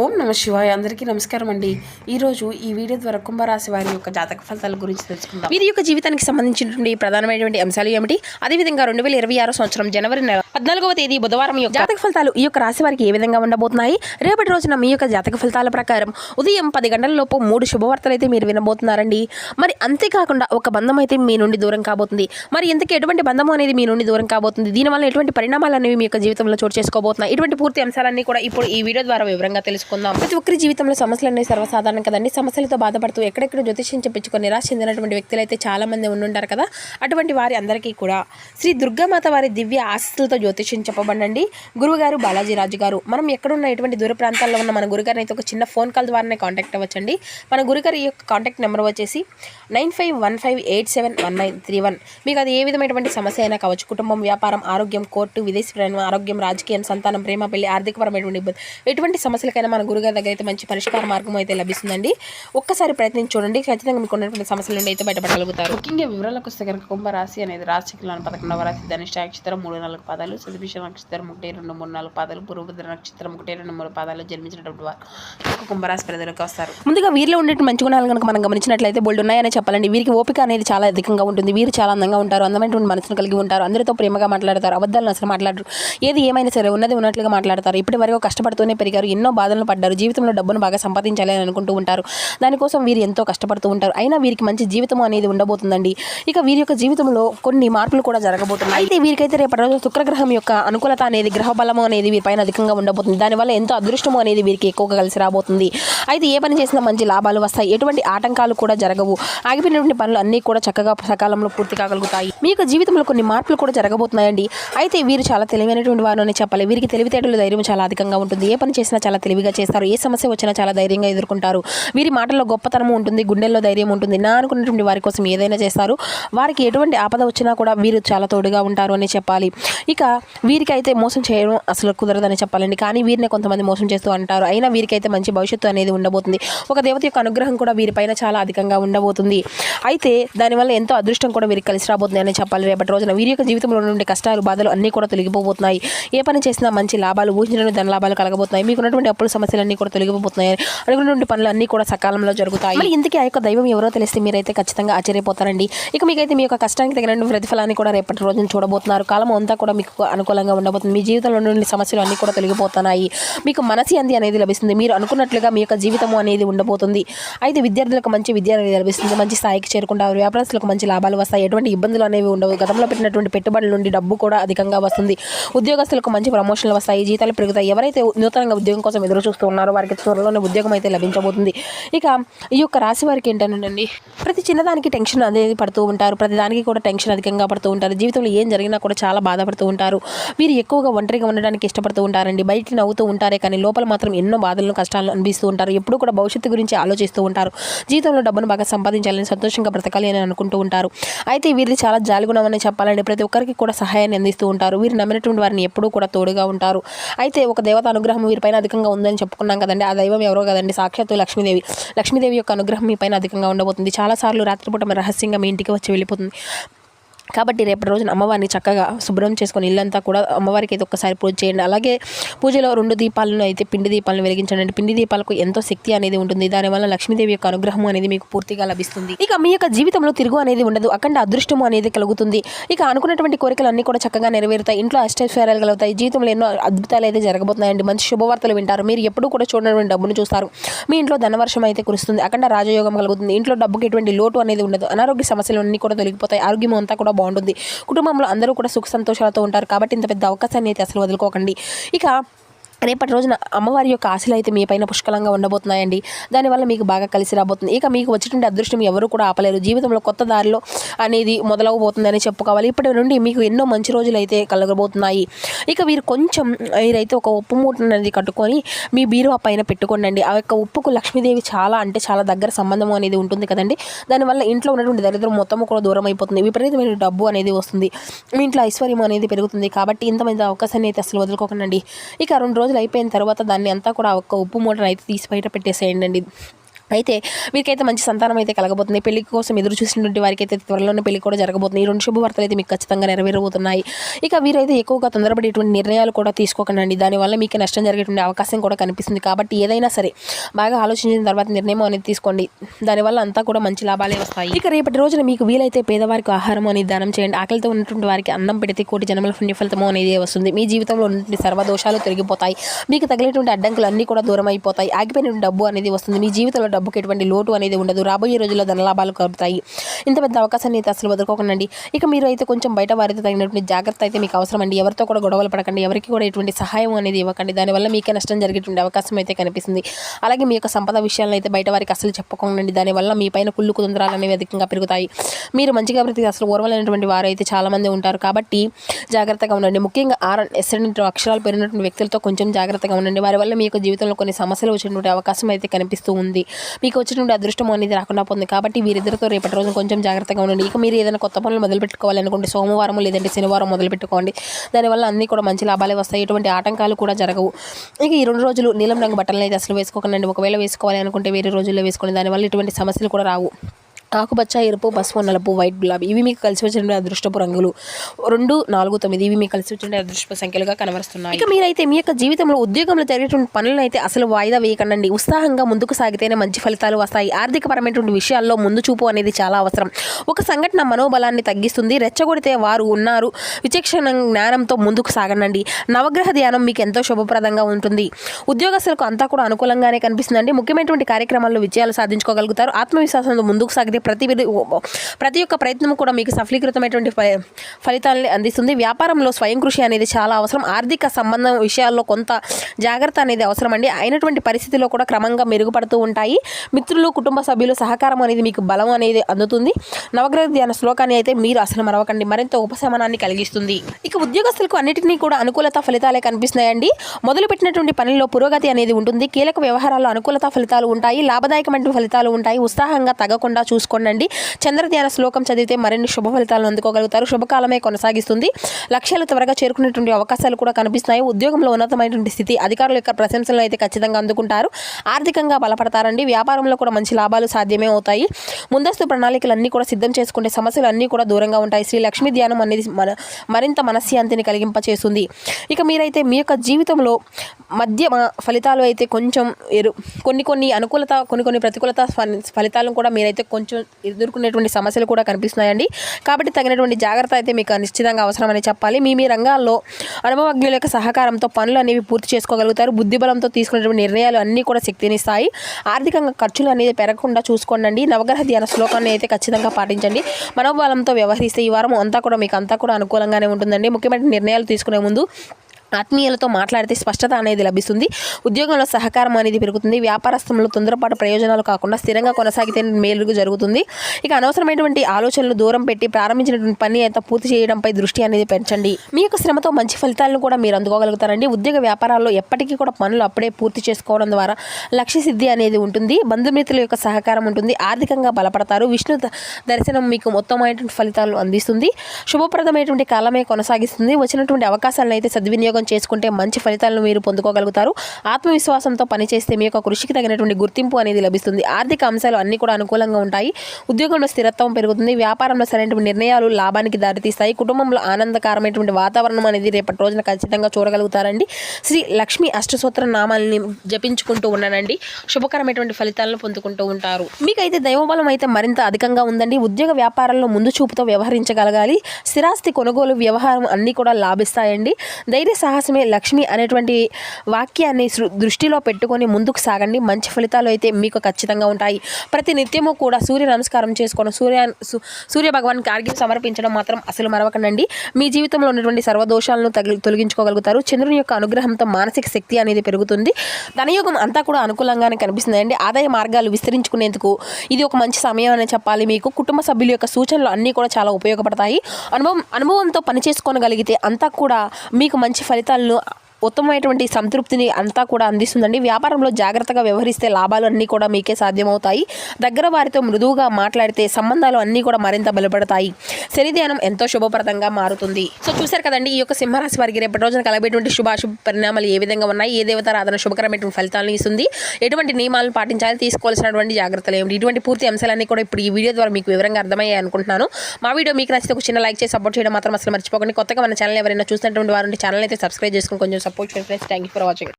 ఓం నమ శివాయ అందరికీ నమస్కారం అండి. ఈరోజు ఈ వీడియో ద్వారా కుంభరాశి వారి యొక్క జాతక ఫలితాల గురించి తెలుసుకుందాం. వీరి యొక్క జీవితానికి సంబంధించినటువంటి ప్రధానమైనటువంటి అంశాలు ఏమిటి? అదేవిధంగా రెండు వేల ఇరవై ఆరో సంవత్సరం జనవరి నెల పద్నాలుగవ తేదీ బుధవారం యొక్క జాతక ఫలితాలు ఈ యొక్క రాశి వారికి ఏ విధంగా ఉండబోతున్నాయి? రేపటి రోజున మీ యొక్క జాతక ఫలితాల ప్రకారం ఉదయం పది గంటల లోపు మూడు శుభవార్తలు అయితే మీరు వినబోతున్నారండి. మరి అంతేకాకుండా ఒక బంధం అయితే మీ నుండి దూరం కాబోతుంది. మరి ఇంతకీ ఎటువంటి బంధం అనేది మీ నుండి దూరం కాబోతుంది? దీనివల్ల ఎటువంటి పరిణామాలు అనేవి మీ యొక్క జీవితంలో చోటు చేసుకోబోతున్నాయి? ఇటువంటి పూర్తి అంశాలన్నీ కూడా ఇప్పుడు ఈ వీడియో ద్వారా వివరంగా తెలుసు తెలుసుకుందాం. ప్రతి ఒక్కరి జీవితంలో సమస్యలు అనేవి సర్వసాధారణం కదండి. సమస్యలతో బాధపడుతూ ఎక్కడెక్కడ జ్యోతిష్యం చెప్పించుకొని నిరాశ చెందినటువంటి వ్యక్తులు అయితే చాలా మంది ఉండుంటారు కదా. అటువంటి వారి అందరికీ కూడా శ్రీ దుర్గామాత వారి దివ్య ఆశస్సులతో జ్యోతిష్యం చెప్పబడండి. గురువుగారు బాలాజీ రాజు గారు. మనం ఎక్కడున్న ఎటువంటి దూర ప్రాంతాల్లో ఉన్న మన గురుగారిని అయితే ఒక చిన్న ఫోన్ కాల్ ద్వారానే కాంటాక్ట్ అవ్వచ్చండి. మన గురుగారి యొక్క కాంటాక్ట్ నెంబర్ వచ్చేసి nine five one five eight seven one nine three one. మీకు అది ఏ విధమైనటువంటి సమస్య అయినా కావచ్చు కుటుంబం వ్యాపారం ఆరోగ్యం కోర్టు విదేశీ ప్రయాణం ఆరోగ్యం రాజకీయం సంతానం ప్రేమ పెళ్ళి ఆర్థికపరమైనటువంటి ఇబ్బంది ఎటువంటి సమస్యలకైనా మన గురుగారి దగ్గర అయితే మంచి పరిష్కార మార్గం అయితే లభిస్తుందండి. ఒక్కసారి ప్రయత్నించి చూడండి. ఖచ్చితంగా మీకు ఉన్నటువంటి సమస్యల నుండి అయితే బయటపడగలుగుతారు. ముఖ్యంగా వివరాలకు వస్తే కనుక కుంభరాశి అనేది రాశికలను పదకొండవ రాశి ధనిష్ట నక్షత్రం మూడు నాలుగు పాదాలు సదిభిష నక్షత్రం ఒకటి రెండు మూడు నాలుగు పాదాలు పూర్వభద్ర నక్షత్రం ఒకటి రెండు మూడు పాదాలు జన్మించినటువంటి వారు కుంభరాశి ప్రజలకు వస్తారు. ముందుగా వీరిలో ఉండే మంచి గుణాలు కనుక మనం గమనించినట్లయితే బోల్డ్ ఉన్నాయని చెప్పాలండి. వీరికి ఓపిక అనేది చాలా అధికంగా ఉంటుంది. వీరు చాలా అందంగా ఉంటారు. అందమైనటువంటి మనసును కలిగి ఉంటారు. అందరితో ప్రేమగా మాట్లాడతారు. అబద్ధాలను అసలు మాట్లాడరు. ఏది ఏమైనా సరే ఉన్నది ఉన్నట్లుగా మాట్లాడతారు. ఇప్పటి వరకు కష్టపడుతూనే పెరిగారు. ఎన్నో బాధలను పడ్డారు. జీవితంలో డబ్బును బాగా సంపాదించాలి అని అనుకుంటూ ఉంటారు. దానికోసం వీరు ఎంతో కష్టపడుతూ ఉంటారు. అయినా వీరికి మంచి జీవితం అనేది ఉండబోతుందండి. ఇక వీరి యొక్క జీవితంలో కొన్ని మార్పులు కూడా జరగబోతున్నాయి. అయితే వీరికైతే రేపటి రోజు శుక్రగ్రహం యొక్క అనుకూలత అనేది గ్రహ బలము అనేది వీరిపైన అధికంగా ఉండబోతుంది. దానివల్ల ఎంతో అదృష్టము అనేది వీరికి ఎక్కువగా కలిసి రాబోతుంది. అయితే ఏ పని చేసినా మంచి లాభాలు వస్తాయి. ఎటువంటి ఆటంకాలు కూడా జరగవు. ఆగిపోయినటువంటి పనులు అన్నీ కూడా చక్కగా సకాలంలో పూర్తి కాగలుగుతాయి. మీ యొక్క జీవితంలో కొన్ని మార్పులు కూడా జరగబోతున్నాయండి. అయితే వీరు చాలా తెలివైనటువంటి వారు అని చెప్పాలి. వీరికి తెలివితేటలు ధైర్యం చాలా అధికంగా ఉంటుంది. ఏ పని చేసినా చాలా తెలివిగా చేస్తారు ఏ సమస్య వచ్చినా చాలా ధైర్యంగా ఎదుర్కొంటారు. వీరి మాటల్లో గొప్పతనం ఉంటుంది గుండెల్లో ధైర్యం ఉంటుంది. నా అనుకున్నటువంటి వారి కోసం ఏదైనా చేస్తారు. వారికి ఎటువంటి ఆపద వచ్చినా కూడా వీరు చాలా తోడుగా ఉంటారు అని చెప్పాలి. ఇక వీరికి అయితే మోసం చేయడం అసలు కుదరదని చెప్పాలండి. కానీ వీరిని కొంతమంది మోసం చేస్తూ అంటారు. అయినా వీరికైతే మంచి భవిష్యత్తు అనేది ఉండబోతుంది. ఒక దేవత యొక్క అనుగ్రహం కూడా వీరిపైన చాలా అధికంగా ఉండబోతుంది. అయితే దానివల్ల ఎంతో అదృష్టం కూడా వీరికి కలిసి రాబోతుంది అని చెప్పాలి. రేపటి రోజున వీరి యొక్క జీవితంలో నుండి కష్టాలు బాధలు అన్నీ కూడా తొలగిపోబోతున్నాయి. ఏ పని చేసినా మంచి లాభాలు ఊహించిన ధన లాభాలు కలగబోతున్నాయి. మీకున్నటువంటి ఉన్నటువంటి సమస్య సమస్యలన్నీ కూడా తొలగిపోతున్నాయని అనుకున్నటువంటి పనులు అన్నీ కూడా సకాలంలో జరుగుతాయి. మరి ఇందుకే ఆ యొక్క దైవం ఎవరో తెలిస్తే మీరైతే ఖచ్చితంగా ఆశ్చర్యపోతారండి. ఇక మీకైతే మీ యొక్క కష్టానికి తగినటువంటి ప్రతిఫలాన్ని కూడా రేపటి రోజున చూడబోతున్నారు. కాలం అంతా కూడా మీకు అనుకూలంగా ఉండబోతుంది. మీ జీవితంలో నుండి సమస్యలు అన్నీ కూడా తొలగిపోతున్నాయి. మీకు మనసి అంది అనేది లభిస్తుంది. మీరు అనుకున్నట్లుగా మీ యొక్క జీవితం అనేది ఉండబోతుంది. అయితే విద్యార్థులకు మంచి విద్య అనేది లభిస్తుంది. మంచి స్థాయికి చేరుకుంటారు. వ్యాపారస్తులకు మంచి లాభాలు వస్తాయి. ఎటువంటి ఇబ్బందులు అనేవి ఉండవు. గతంలో పెట్టినటువంటి పెట్టుబడుల నుండి డబ్బు కూడా అధికంగా వస్తుంది. ఉద్యోగస్తులకు మంచి ప్రమోషన్లు వస్తాయి. జీతాలు పెరుగుతాయి. ఎవరైతే నూతనంగా ఉద్యోగం కోసం ఎదురు చూస్తూ ఉన్నారు. వారికి త్వరలోనే ఉద్యోగం అయితే లభించబోతుంది. ఇక ఈ యొక్క రాశి వారికి ఏంటంటే ప్రతి చిన్నదానికి టెన్షన్ అనేది పడుతూ ఉంటారు. ప్రతి దానికి కూడా టెన్షన్ అధికంగా పడుతూ ఉంటారు. జీవితంలో ఏం జరిగినా కూడా చాలా బాధపడుతూ ఉంటారు. వీరు ఎక్కువగా ఒంటరిగా ఉండడానికి ఇష్టపడుతూ ఉంటారండి. బయట నవ్వుతూ ఉంటారే కానీ లోపల మాత్రం ఎన్నో బాధలను కష్టాలను అనిపిస్తూ ఉంటారు. ఎప్పుడు కూడా భవిష్యత్తు గురించి ఆలోచిస్తూ ఉంటారు. జీవితంలో డబ్బును బాగా సంపాదించాలని సంతోషంగా బ్రతకాలి అని అనుకుంటూ ఉంటారు. అయితే వీరిది చాలా జాలిగుణమని చెప్పాలండి. ప్రతి ఒక్కరికి కూడా సహాయాన్ని అందిస్తూ ఉంటారు. వీరు నమ్మినటువంటి వారిని ఎప్పుడూ కూడా తోడుగా ఉంటారు. అయితే ఒక దేవత అనుగ్రహం వీరిపైన అధికంగా ఉందని చెప్పుకున్నాం కదండి. ఆ దైవం ఎవరో కదండి? సాక్షాత్తు లక్ష్మీదేవి. లక్ష్మీదేవి యొక్క అనుగ్రహం మీ పైన అధికంగా ఉండబోతుంది. చాలాసార్లు రాత్రిపూట రహస్యంగా మీ ఇంటికి వచ్చి వెళ్ళిపోతుంది. కాబట్టి రేపటి రోజున అమ్మవారిని చక్కగా శుభ్రం చేసుకొని ఇల్లంతా కూడా అమ్మవారికి అయితే ఒక్కసారి పూజ చేయండి. అలాగే పూజలో రెండు దీపాలను అయితే పిండి దీపాలను వెలిగించండి. పిండి దీపాలకు ఎంతో శక్తి అనేది ఉంటుంది. దానివల్ల లక్ష్మీదేవి యొక్క అనుగ్రహం అనేది మీకు పూర్తిగా లభిస్తుంది. ఇక మీ యొక్క జీవితంలో తిరుగు అనేది ఉండదు. అఖండ అదృష్టము అనేది కలుగుతుంది. ఇక అనుకున్నటువంటి కోరికలు అన్నీ కూడా చక్కగా నెరవేరుతాయి. ఇంట్లో అష్టైశ్వర్యాలు కలుగుతాయి. జీవితంలో ఎన్నో అద్భుతాలు అయితే జరగబోతున్నాయండి. మంచి శుభవార్తలు వింటారు. మీరు ఎప్పుడు కూడా చూడనటువంటి డబ్బును చూస్తారు. మీ ఇంట్లో ధనవర్షం అయితే కురుస్తుంది. అఖండ రాజయోగం కలుగుతుంది. ఇంట్లో డబ్బుకి ఎటువంటి లోటు అనేది ఉండదు. అనారోగ్య సమస్యలు అన్నీ కూడా తొలగిపోతాయి. ఆరోగ్యం అంతా కూడా బాగుంటుంది. కుటుంబంలో అందరూ కూడా సుఖ సంతోషాలతో ఉంటారు కాబట్టి ఇంత పెద్ద అవకాశాన్ని అయితే అసలు వదులుకోకండి. ఇక రేపటి రోజున అమ్మవారి యొక్క ఆశలు అయితే మీ పైన పుష్కలంగా ఉండబోతున్నాయండి. దానివల్ల మీకు బాగా కలిసి రాబోతుంది. ఇక మీకు వచ్చేటువంటి అదృష్టం ఎవరు కూడా ఆపలేరు. జీవితంలో కొత్త దారిలో అనేది మొదలవబోతుందని చెప్పుకోవాలి. ఇప్పటి నుండి మీకు ఎన్నో మంచి రోజులు అయితే కలగబోతున్నాయి. ఇక వీరు కొంచెం వీరైతే ఒక ఉప్పు మూట అనేది కట్టుకొని మీ బీరువా పైన పెట్టుకోండి ఆ యొక్క ఉప్పుకు లక్ష్మీదేవి చాలా అంటే చాలా దగ్గర సంబంధం అనేది ఉంటుంది కదండి. దానివల్ల ఇంట్లో ఉన్నటువంటి దరిద్రం మొత్తం కూడా దూరం అయిపోతుంది. విపరీతమైన డబ్బు అనేది వస్తుంది. మీ ఇంట్లో ఐశ్వర్యం అనేది పెరుగుతుంది. కాబట్టి ఇంతమంది అవకాశాన్ని అయితే అసలు వదులుకోకండి ఇక రెండు రోజులు అయిపోయిన తర్వాత దాన్ని అంతా కూడా ఒక్క ఉప్పు మూటను అయితే తీసి బయట పెట్టేసేయండి అయితే వీరికైతే మంచి సంతానం అయితే కలగబోతుంది. పెళ్ళి కోసం ఎదురు చూసినటువంటి వారికి అయితే త్వరలోనే పెళ్ళి కూడా జరగబోతుంది. ఈ రెండు శుభవార్తలు అయితే మీకు ఖచ్చితంగా నెరవేరబోతున్నాయి. ఇక వీరైతే ఎక్కువగా తొందరపడి ఇటువంటి నిర్ణయాలు కూడా తీసుకోకండి దానివల్ల మీకు నష్టం జరిగేటువంటి అవకాశం కూడా కనిపిస్తుంది. కాబట్టి ఏదైనా సరే బాగా ఆలోచించిన తర్వాత నిర్ణయం అనేది తీసుకోండి. దానివల్ల అంతా కూడా మంచి లాభాలే వస్తాయి. ఇక రేపటి రోజున మీకు వీలైతే పేదవారికి ఆహారం అనేది దానం చేయండి. ఆకలితో ఉన్నటువంటి వారికి అన్నం పెడితే కోటి జన్మల పుణ్యఫలితము అనేది వస్తుంది. మీ జీవితంలో ఉన్నటువంటి సర్వదోషాలు తొలగిపోతాయి. మీకు తగిలేటువంటి అడ్డంకులు అన్నీ కూడా దూరం అయిపోతాయి ఆగిపోయిన డబ్బు అనేది వస్తుంది. మీ జీవితంలో డబ్బుకి ఎటువంటి లోటు అనేది ఉండదు. రాబోయే రోజుల్లో ధనలాభాలు కలుగుతాయి. ఇంత పెద్ద అవకాశాన్ని అయితే అసలు వదులుకోకండి ఇక మీరు అయితే కొంచెం బయట వారితో తగినటువంటి జాగ్రత్త అయితే మీకు అవసరం అండి. ఎవరితో కూడా గొడవలు పడకండి. ఎవరికి కూడా ఎటువంటి సహాయం అనేది ఇవ్వకండి. దానివల్ల మీకే నష్టం జరిగేటువంటి అవకాశం అయితే కనిపిస్తుంది. అలాగే మీ యొక్క సంపద విషయాలను అయితే బయట వారికి అసలు చెప్పుకోకండి దానివల్ల మీ పైన కుళ్ళు కుతంత్రాలు అనేవి అధికంగా పెరుగుతాయి. మీరు మంచిగా బ్రతికి అసలు ఓర్వలేనటువంటి వారు అయితే చాలామంది ఉంటారు. కాబట్టి జాగ్రత్తగా ఉండండి. ముఖ్యంగా ఆర్ ఎస్ఎన్ అక్షరాలు పెరిగినటువంటి వ్యక్తులతో కొంచెం జాగ్రత్తగా ఉండండి. వారి వల్ల మీ యొక్క జీవితంలో కొన్ని సమస్యలు వచ్చినటువంటి అవకాశం అయితే కనిపిస్తూ ఉంది. మీకు వచ్చినటువంటి అదృష్టం అనేది రాకుండా పోతుంది కాబట్టి వీరిద్దరితో రేపటి రోజు కొంచెం జాగ్రత్తగా ఉండండి. ఇక మీరు ఏదైనా కొత్త పనులు మొదలు పెట్టుకోవాలనుకుంటే సోమవారం లేదంటే శనివారం మొదలు పెట్టుకోండి. దానివల్ల అన్నీ కూడా మంచి లాభాలే వస్తాయి. ఎటువంటి ఆటంకాలు కూడా జరగవు. ఇక ఈ రెండు రోజులు నీలం రంగు బట్టలు అయితే అసలు వేసుకోకండి. ఒకవేళ వేసుకోవాలి అనుకుంటే వేరే రోజుల్లో వేసుకోండి దానివల్ల ఎటువంటి సమస్యలు కూడా రావు. ఆకుపచ్చ ఎరుపు పసుపు నలుపు వైట్ గులాబీ ఇవి మీకు కలిసి వచ్చిన అదృష్టపు రంగులు. రెండు నాలుగు తొమ్మిది ఇవి మీకు కలిసి వచ్చిన అదృష్టపు సంఖ్యలుగా కనబరుస్తున్నాయి. ఇక మీరైతే మీ యొక్క జీవితంలో ఉద్యోగంలో జరిగేటువంటి పనులను అయితే అసలు వాయిదా వేయకండి ఉత్సాహంగా ముందుకు సాగితేనే మంచి ఫలితాలు వస్తాయి. ఆర్థికపరమైనటువంటి విషయాల్లో ముందు చూపు అనేది చాలా అవసరం. ఒక సంఘటన మనోబలాన్ని తగ్గిస్తుంది. రెచ్చగొడితే వారు ఉన్నారు. విచక్షణ జ్ఞానంతో ముందుకు సాగనండి నవగ్రహ ధ్యానం మీకు ఎంతో శుభప్రదంగా ఉంటుంది. ఉద్యోగస్తులకు అంతా కూడా అనుకూలంగానే కనిపిస్తుందండి. ముఖ్యమైనటువంటి కార్యక్రమాల్లో విజయాలు సాధించుకోగలుగుతారు. ఆత్మవిశ్వాసంతో ముందుకు సాగితే ప్రతి ప్రతి ఒక్క ప్రయత్నం కూడా మీకు సఫలీకృతమైనటువంటి ఫ- ఫలితాలని అందిస్తుంది. వ్యాపారంలో స్వయం కృషి అనేది చాలా అవసరం. ఆర్థిక సంబంధం విషయాల్లో కొంత జాగ్రత్త అనేది అవసరం అండి. అయినటువంటి పరిస్థితిలో కూడా క్రమంగా మెరుగుపడుతూ ఉంటాయి. మిత్రులు కుటుంబ సభ్యులు సహకారం అనేది మీకు బలం అనేది అందుతుంది. నవగ్రహ ధ్యాన శ్లోకాన్ని అయితే మీరు అసలు మరవకండి. మరింత ఉపశమనాన్ని కలిగిస్తుంది. ఇక ఉద్యోగస్తులకు అన్నిటినీ కూడా అనుకూలత ఫలితాలే కనిపిస్తున్నాయండి. మొదలుపెట్టినటువంటి పనిలో పురోగతి అనేది ఉంటుంది. కీలక వ్యవహారాల్లో అనుకూలత ఫలితాలు ఉంటాయి. లాభదాయకమైన ఫలితాలు ఉంటాయి. ఉత్సాహంగా తగ్గకుండా చూసుకోండి చంద్రధ్యాన శ్లోకం చదివితే మరిన్ని శుభ ఫలితాలను అందుకోగలుగుతారు. శుభకాలమే కొనసాగిస్తుంది. లక్ష్యాలు త్వరగా చేరుకునేటువంటి అవకాశాలు కూడా కనిపిస్తున్నాయి. ఉద్యోగంలో ఉన్నతమైనటువంటి స్థితి అధికారుల యొక్క ప్రశంసలను అయితే ఖచ్చితంగా అందుకుంటారు. ఆర్థికంగా బలపడతారండి. వ్యాపారంలో కూడా మంచి లాభాలు సాధ్యమే అవుతాయి. ముందస్తు ప్రణాళికలన్నీ కూడా సిద్ధం చేసుకుంటే సమస్యలు అన్నీ కూడా దూరంగా ఉంటాయి. శ్రీ లక్ష్మీ ధ్యానం అనేది మన మరింత మనశ్శాంతిని కలిగింపచేస్తుంది. ఇక మీరైతే మీ యొక్క జీవితంలో మధ్య ఫలితాలు అయితే కొంచెం ఎరు కొన్ని కొన్ని అనుకూలత కొన్ని కొన్ని ప్రతికూలత ఫలితాలను కూడా మీరైతే కొంచెం ఎదుర్కొనేటువంటి సమస్యలు కూడా కనిపిస్తున్నాయండి. కాబట్టి తగినటువంటి జాగ్రత్త అయితే మీకు నిశ్చితంగా అవసరమని చెప్పాలి. మీ మీ రంగాల్లో అనుభవజ్ఞుల యొక్క సహకారంతో పనులు అనేవి పూర్తి చేసుకోగలుగుతారు. బుద్ధిబలంతో తీసుకునేటువంటి నిర్ణయాలు అన్నీ కూడా శక్తినిస్తాయి. ఆర్థికంగా ఖర్చులు అనేది పెరగకుండా చూసుకోండి నవగ్రహ ధ్యాన శ్లోకాన్ని అయితే ఖచ్చితంగా పాటించండి. మనోబలంతో వ్యవహరిస్తే ఈ వారం అంతా కూడా మీకు అంతా కూడా అనుకూలంగానే ఉంటుందండి. ముఖ్యమైన నిర్ణయాలు తీసుకునే ముందు ఆత్మీయులతో మాట్లాడితే స్పష్టత అనేది లభిస్తుంది. ఉద్యోగంలో సహకారం అనేది పెరుగుతుంది. వ్యాపారస్థంలో తొందరపాటు ప్రయోజనాలు కాకుండా స్థిరంగా కొనసాగితే మేలుగు జరుగుతుంది. ఇక అనవసరమైనటువంటి ఆలోచనలు దూరం పెట్టి ప్రారంభించినటువంటి పని అయితే పూర్తి చేయడంపై దృష్టి అనేది పెంచండి. మీ యొక్క శ్రమతో మంచి ఫలితాలను కూడా మీరు అందుకోగలుగుతారండి. ఉద్యోగ వ్యాపారాల్లో ఎప్పటికీ కూడా పనులు అప్పుడే పూర్తి చేసుకోవడం ద్వారా లక్ష్య సిద్ధి అనేది ఉంటుంది. బంధుమిత్రుల యొక్క సహకారం ఉంటుంది. ఆర్థికంగా బలపడతారు. విష్ణు దర్శనం మీకు మొత్తమైనటువంటి ఫలితాలు అందిస్తుంది. శుభప్రదమైనటువంటి కాలమే కొనసాగిస్తుంది. వచ్చినటువంటి అవకాశాలను అయితే సద్వినియోగం చేసుకుంటే మంచి ఫలితాలను మీరు పొందుకోగలుగుతారు. ఆత్మవిశ్వాసంతో పనిచేస్తే మీ యొక్క కృషికి తగినటువంటి గుర్తింపు అనేది లభిస్తుంది. ఆర్థిక అంశాలు అన్ని కూడా అనుకూలంగా ఉంటాయి. ఉద్యోగంలో స్థిరత్వం పెరుగుతుంది. వ్యాపారంలో సరైనటువంటి నిర్ణయాలు లాభానికి దారితీస్తాయి. కుటుంబంలో ఆనందకరమైనటువంటి వాతావరణం అనేది రేపటి రోజున ఖచ్చితంగా చూడగలుగుతారండి. శ్రీ లక్ష్మీ అష్టసూత్ర నామాలని జపించుకుంటూ ఉండనండి శుభకరమైనటువంటి ఫలితాలను పొందుకుంటూ ఉంటారు. మీకైతే దైవబలం అయితే మరింత అధికంగా ఉందండి. ఉద్యోగ వ్యాపారాల్లో ముందు చూపుతో వ్యవహరించగలగాలి. స్థిరాస్తి కొనుగోలు వ్యవహారం అన్నీ కూడా లాభిస్తాయండి. ధైర్య సాహసమే లక్ష్మి అనేటువంటి వాక్యాన్ని దృష్టిలో పెట్టుకొని ముందుకు సాగండి. మంచి ఫలితాలు అయితే మీకు ఖచ్చితంగా ఉంటాయి. ప్రతి నిత్యము కూడా సూర్య నమస్కారం చేసుకోవడం సూర్య సూర్య భగవాన్కి ఆర్గ్యం సమర్పించడం మాత్రం అసలు మరవకండి మీ జీవితంలో ఉన్నటువంటి సర్వదోషాలను తగిలి తొలగించుకోగలుగుతారు. చంద్రుని యొక్క అనుగ్రహంతో మానసిక శక్తి అనేది పెరుగుతుంది. ధనయోగం అంతా కూడా అనుకూలంగానే కనిపిస్తుందండి. ఆదాయ మార్గాలు విస్తరించుకునేందుకు ఇది ఒక మంచి సమయం అని చెప్పాలి మీకు. కుటుంబ సభ్యుల యొక్క సూచనలు అన్నీ కూడా చాలా ఉపయోగపడతాయి. అనుభవం అనుభవంతో పని చేసుకోగలిగితే అంతా కూడా మీకు మంచి ఫలితాలను ఉత్తమమైనటువంటి సంతృప్తిని అంతా కూడా అందిస్తుందండి. వ్యాపారంలో జాగ్రత్తగా వ్యవహరిస్తే లాభాలు అన్నీ కూడా మీకే సాధ్యమవుతాయి. దగ్గర వారితో మృదువుగా మాట్లాడితే సంబంధాలు అన్నీ కూడా మరింత బలపడతాయి. శని ధ్యానం ఎంతో శుభప్రదంగా మారుతుంది. సో చూశారు కదండి ఈ యొక్క సింహరాశి వారికి రేపటి రోజున కలగబేటువంటి శుభాశుభ పరిణామాలు ఏ విధంగా ఉన్నాయి? ఏ దేవతారాధన శుభకరమైనటువంటి ఫలితాలను ఇస్తుంది? ఎటువంటి నియమాలను పాటించాలి? తీసుకోవాల్సినటువంటి జాగ్రత్తలు ఏమిటి? ఇటువంటి పూర్తి అంశాలన్నీ కూడా ఇప్పుడు ఈ వీడియో ద్వారా మీకు వివరంగా అర్థమయ్యాయి అనుకుంటున్నాను. మా వీడియో మీకు నచ్చితే ఒక చిన్న లైక్ చేసి సపోర్ట్ చేయడం మాత్రం అసలు మర్చిపోకండి. కొత్తగా మన ఛానల్ ఎవరైనా చూసినటువంటి వారు ఛానల్ అయితే సబ్స్క్రైబ్ చేసుకుని కొంచెం support and thanks for watching.